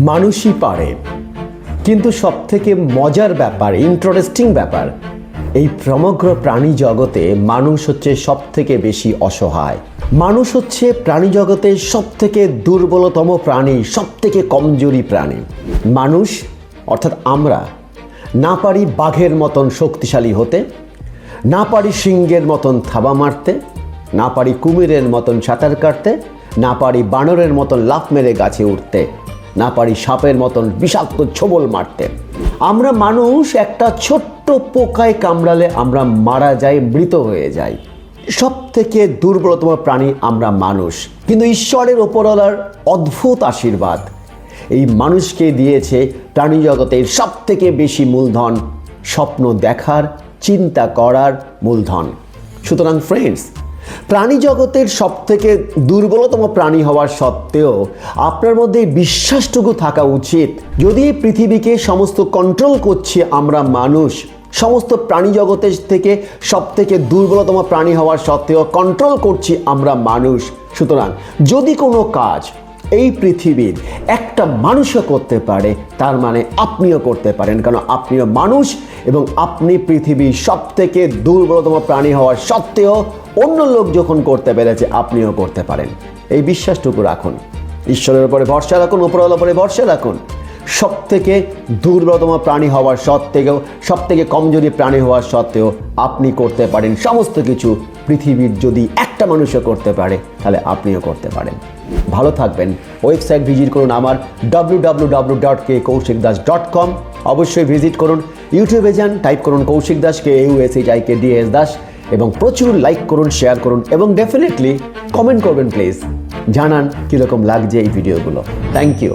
মানুষই পারে। কিন্তু সবথেকে মজার ব্যাপার ইন্টারেস্টিং ব্যাপার, এই সমগ্র প্রাণী জগতে মানুষ হচ্ছে সবথেকে বেশি অসহায়। মানুষ হচ্ছে প্রাণী জগতের সবথেকে দুর্বলতম প্রাণী, সবথেকে কমজোরি প্রাণী। মানুষ, অর্থাৎ আমরা, না পারি বাঘের মতন শক্তিশালী হতে, না পারি সিংহের মতন থাবা মারতে, না পারি কুমিরের মতন সাঁতার কাটতে, না পারি বানরের মতন লাফ মেরে গাছে উঠতে। না পারি সাপের মতন বিষাক্ত ছোবল মারতে। আমরা মানুষ একটা ছোট্ট পোকায় কামড়ালে আমরা মারা যাই, মৃত হয়ে যাই। সব থেকে দুর্বলতম প্রাণী আমরা মানুষ। কিন্তু ঈশ্বরের ওপরওয়ালার অদ্ভুত আশীর্বাদ। এই মানুষকে দিয়েছে প্রাণী জগতের সব থেকে বেশি মূলধন, স্বপ্ন দেখার, চিন্তা করার মূলধন। সুতরাং ফ্রেন্ডস প্রাণী জগতের সব থেকে দুর্বলতম প্রাণী হওয়ার সত্ত্বেও আপনার মধ্যে বিশ্বাসটুকু থাকা উচিত। যদি এই পৃথিবীকে সমস্ত কন্ট্রোল করছে আমরা মানুষ, সমস্ত প্রাণী জগতের থেকে সব থেকে দুর্বলতম প্রাণী হওয়ার সত্ত্বেও কন্ট্রোল করছি আমরা মানুষ। সুতরাং যদি কোনো কাজ এই পৃথিবীর একটা মানুষও করতে পারে, তার মানে আপনিও করতে পারেন। কারণ আপনিও মানুষ এবং আপনি পৃথিবীর সব থেকে দুর্বলতম প্রাণী হওয়ার সত্ত্বেও অন্য লোক যখন করতে পেরেছে, আপনিও করতে পারেন। এই বিশ্বাসটুকু রাখুন। ঈশ্বরের উপরে ভরসা রাখুন, উপরওয়ালার উপরে ভরসা রাখুন। সব থেকে দুর্বলতম প্রাণী হওয়ার সত্ত্বেও সব থেকে কমজোরি প্রাণী হওয়ার সত্ত্বেও আপনি করতে পারেন। সমস্ত কিছু পৃথিবীর যদি একটা মানুষও করতে পারে, তাহলে আপনিও করতে পারেন। ভালো থাকবেন। ওয়েবসাইট ভিজিট করুন আমার W W W dot K Koushik Das dot com অবশ্যই ভিজিট করুন। ইউটিউবে যান, টাইপ করুন Koushik Das K U S H I K D S Das. এবং প্রচুর লাইক করুন শেয়ার করুন এবং ডেফিনেটলি কমেন্ট করবেন প্লিজ জানান কীরকম লাগছে এই ভিডিওগুলো থ্যাংক ইউ